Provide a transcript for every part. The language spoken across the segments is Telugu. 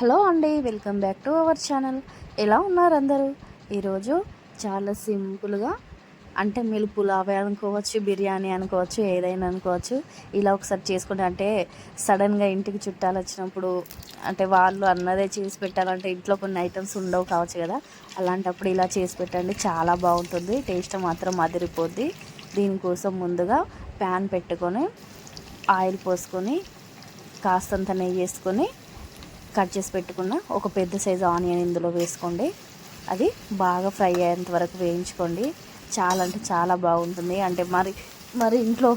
హలో అండి welcome back to our channel. ఎలా ఉన్నారు అందరూ? ఈరోజు చాలా సింపుల్గా అంటే మీరు పులావే అనుకోవచ్చు బిర్యానీ అనుకోవచ్చు ఏదైనా అనుకోవచ్చు. ఇలా ఒకసారి చేసుకుంటే అంటే సడన్గా ఇంటికి చుట్టాలు వచ్చినప్పుడు అంటే వాళ్ళు అన్నదే చేసి పెట్టాలంటే ఇంట్లో కొన్ని ఐటమ్స్ ఉండవు కావచ్చు కదా. అలాంటప్పుడు ఇలా చేసి పెట్టండి చాలా బాగుంటుంది. టేస్ట్ మాత్రం అదిరిపోద్ది. దీనికోసం ముందుగా ప్యాన్ పెట్టుకొని ఆయిల్ పోసుకొని కాస్తంత నెయ్యి వేసుకొని కట్ చేసి పెట్టుకున్న ఒక పెద్ద సైజు ఆనియన్ ఇందులో వేసుకోండి. అది బాగా ఫ్రై అయ్యేంత వరకు వేయించుకోండి. చాలా అంటే చాలా బాగుంటుంది. అంటే మరి మరి ఇంట్లో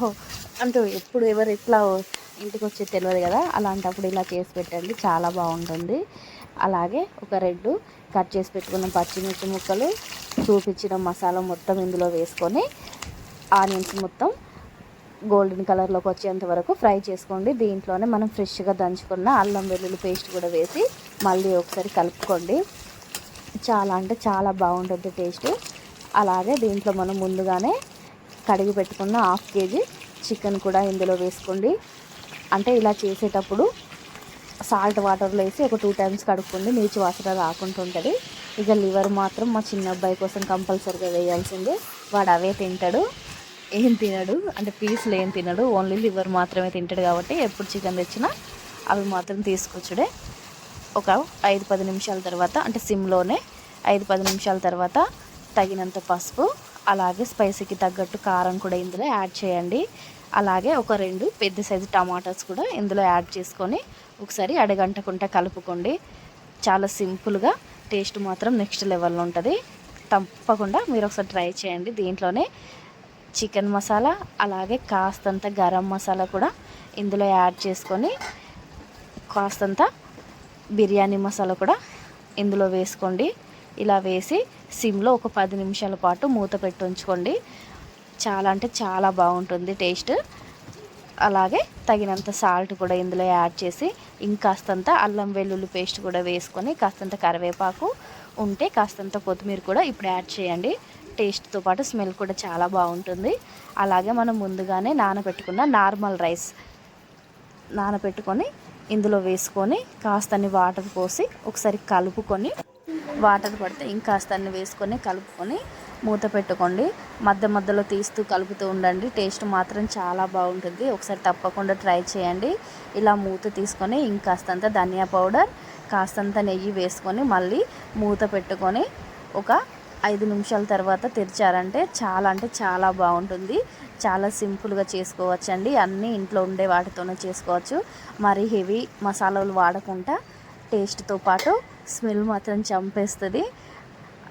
అంటే ఎప్పుడు ఎవరు ఎట్లా ఇంటికి వచ్చి తెలియదు కదా. అలాంటప్పుడు ఇలా చేసి పెట్టండి. చాలా బాగుంటుంది. అలాగే ఒక రెడ్ కట్ చేసి పెట్టుకున్న పచ్చిమిర్చి ముక్కలు చూపించిన మసాలా మొత్తం ఇందులో వేసుకొని ఆనియన్స్ మొత్తం గోల్డెన్ కలర్లోకి వచ్చేంత వరకు ఫ్రై చేసుకోండి. దీంట్లోనే మనం ఫ్రెష్గా దంచుకున్న అల్లం వెల్లుల్లి పేస్ట్ కూడా వేసి మళ్ళీ ఒకసారి కలుపుకోండి. చాలా అంటే చాలా బాగుంటుంది టేస్ట్. అలాగే దీంట్లో మనం ముందుగానే కడిగి పెట్టుకున్న హాఫ్ కేజీ చికెన్ కూడా ఇందులో వేసుకోండి. అంటే ఇలా చేసేటప్పుడు సాల్ట్ వాటర్లో వేసి ఒక టూ టైమ్స్ కడుక్కోండి. నీచు వాసన రాకుండా ఉంటుంది. ఇక లివర్ మాత్రం మా చిన్న అబ్బాయి కోసం కంపల్సరీగా వేయాల్సిందే. వాడు అవే తింటాడు. ఏం తినడు అంటే పీసులు ఏం తినడు ఓన్లీ లివర్ మాత్రమే తింటాడు కాబట్టి ఎప్పుడు చికెన్ తెచ్చినా అవి మాత్రం తీసుకొచ్చుడే. ఒక ఐదు పది నిమిషాల తర్వాత అంటే సిమ్లోనే ఐదు పది నిమిషాల తర్వాత తగినంత పసుపు అలాగే స్పైసీకి తగ్గట్టు కారం కూడా ఇందులో యాడ్ చేయండి. అలాగే ఒక రెండు పెద్ద సైజు టమాటాస్ కూడా ఇందులో యాడ్ చేసుకొని ఒకసారి అడగంటకుంటా కలుపుకోండి. చాలా సింపుల్గా టేస్ట్ మాత్రం నెక్స్ట్ లెవెల్లో ఉంటుంది. తప్పకుండా మీరు ఒకసారి ట్రై చేయండి దీంట్లోనే. చికెన్ మసాలా అలాగే కాస్తంత గరం మసాలా కూడా ఇందులో యాడ్ చేసుకొని కాస్తంత బిర్యానీ మసాలా కూడా ఇందులో వేసుకోండి. ఇలా వేసి సిమ్లో ఒక పది నిమిషాల పాటు మూత పెట్టి ఉంచుకోండి. చాలా అంటే చాలా బాగుంటుంది టేస్ట్. అలాగే తగినంత సాల్ట్ కూడా ఇందులో యాడ్ చేసి ఇంకాస్తంత అల్లం వెల్లుల్లి పేస్ట్ కూడా వేసుకొని కాస్తంత కరివేపాకు ఉంటే కాస్తంత కొత్తిమీర కూడా ఇప్పుడు యాడ్ చేయండి. టేస్ట్తో పాటు స్మెల్ కూడా చాలా బాగుంటుంది. అలాగే మనం ముందుగానే నానబెట్టుకున్న నార్మల్ రైస్ నానబెట్టుకొని ఇందులో వేసుకొని కాస్తని వాటర్ పోసి ఒకసారి కలుపుకొని వాటర్ పడితే ఇంకాస్తని వేసుకొని కలుపుకొని మూత పెట్టుకోండి. మధ్య మధ్యలో తీస్తూ కలుపుతూ ఉండండి. టేస్ట్ మాత్రం చాలా బాగుంటుంది. ఒకసారి తప్పకుండా ట్రై చేయండి. ఇలా మూత తీసుకొని ఇంకాస్తంత ధనియా పౌడర్ కాస్తంత నెయ్యి వేసుకొని మళ్ళీ మూత పెట్టుకొని ఒక ఐదు నిమిషాల తర్వాత తెరిచారంటే చాలా అంటే చాలా బాగుంటుంది. చాలా సింపుల్గా చేసుకోవచ్చండి. అన్నీ ఇంట్లో ఉండే వాటితోనే చేసుకోవచ్చు. మరి హెవీ మసాలాలు వాడకుండా టేస్ట్తో పాటు స్మెల్ మాత్రం చంపేస్తుంది.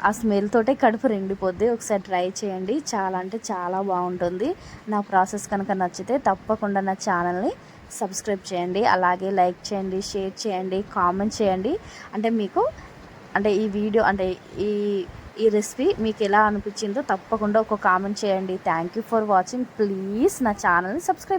ఆ స్మెల్ తోటే కడుపు రెండిపోద్ది ఒకసారి ట్రై చేయండి. చాలా అంటే చాలా బాగుంటుంది. నా ప్రాసెస్ కనుక నచ్చితే తప్పకుండా నా ఛానల్ని సబ్స్క్రైబ్ చేయండి. అలాగే లైక్ చేయండి షేర్ చేయండి కామెంట్ చేయండి. అంటే మీకు అంటే ఈ వీడియో అంటే ఈ ఈ రెసిపీ మీకు ఎలా అనిపించిందో తప్పకుండా ఒక కామెంట్ చేయండి. Thank you for watching please నా ఛానల్ని సబ్స్క్రైబ్